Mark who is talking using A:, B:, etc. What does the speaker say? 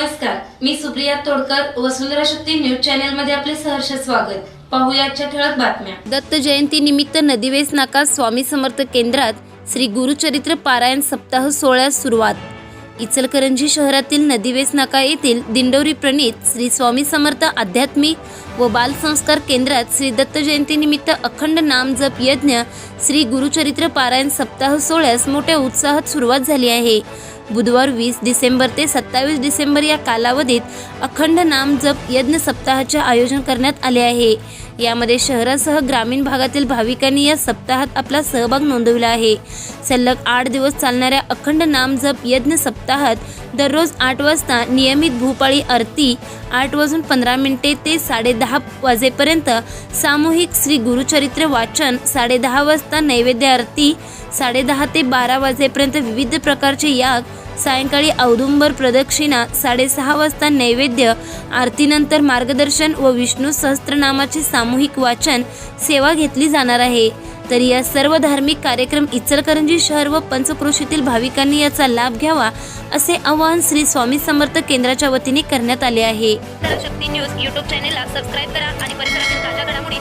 A: नमस्कार मी Supriya Todkar Vasundhara Shakti news channel मध्ये आपले सहर्ष स्वागत. पाहुयाच्या ठळक बातम्या.
B: दत्त जयंती निमित्त नदीवेस नाका स्वामी समर्थ केंद्रात श्री गुरुचरित्र पारायण सप्ताह सोहळ्यास सुरुवात. इचलकरंजी शहरातील नदीवेस नाका येथील दिंडोरी प्रणीत श्री स्वामी समर्थ आध्यात्मिक व बालसंस्कार केंद्रात श्री दत्त जयंती निमित्त अखंड नाम जप यज्ञ श्री गुरुचरित्र पारायण सप्ताह सोहळ्यास मोठ्या उत्साहात सुरुवात झाली आहे. बुधवार वीस डिसेंबर ते सत्तावीस डिसेंबर या कालावधीत अखंड नाम जप यज्ञ सप्ताहाचे आयोजन करण्यात आले आहे. यामध्ये शहरासह ग्रामीण भागातील भाविकांनी या सप्ताहात आपला सहभाग नोंदवला आहे. सलग आठ दिवस चालणाऱ्या अखंड नाम जप यज्ञ सप्ताहात दररोज आठ वाजता नियमित भूपाळी आरती आठ वाजून पंधरा मिनिटे ते साडेदहा वाजेपर्यंत सामूहिक श्री गुरुचरित्र वाचन साडेदहा वाजता नैवेद्य आरती साडेदहा ते बारा वाजेपर्यंत विविध प्रकारचे याग सायंकाळी औदुंबर प्रदक्षिणा साडेसहा वाजता नैवेद्य आरतीनंतर मार्गदर्शन व विष्णू सहस्त्रनामाचे सामूहिक वाचन सेवा घेतली जाणार आहे. तर या सर्व धार्मिक कार्यक्रम इचलकरंजी शहर व पंचक्रोशीतील भाविकांनी याचा लाभ घ्यावा असे आवाहन श्री स्वामी समर्थ केंद्राच्या वतीने करण्यात आले आहे.
C: शक्ती न्यूज युट्यूब चॅनेलला सबस्क्राईब करा आणि परिसरातील ताज्या घडामोडी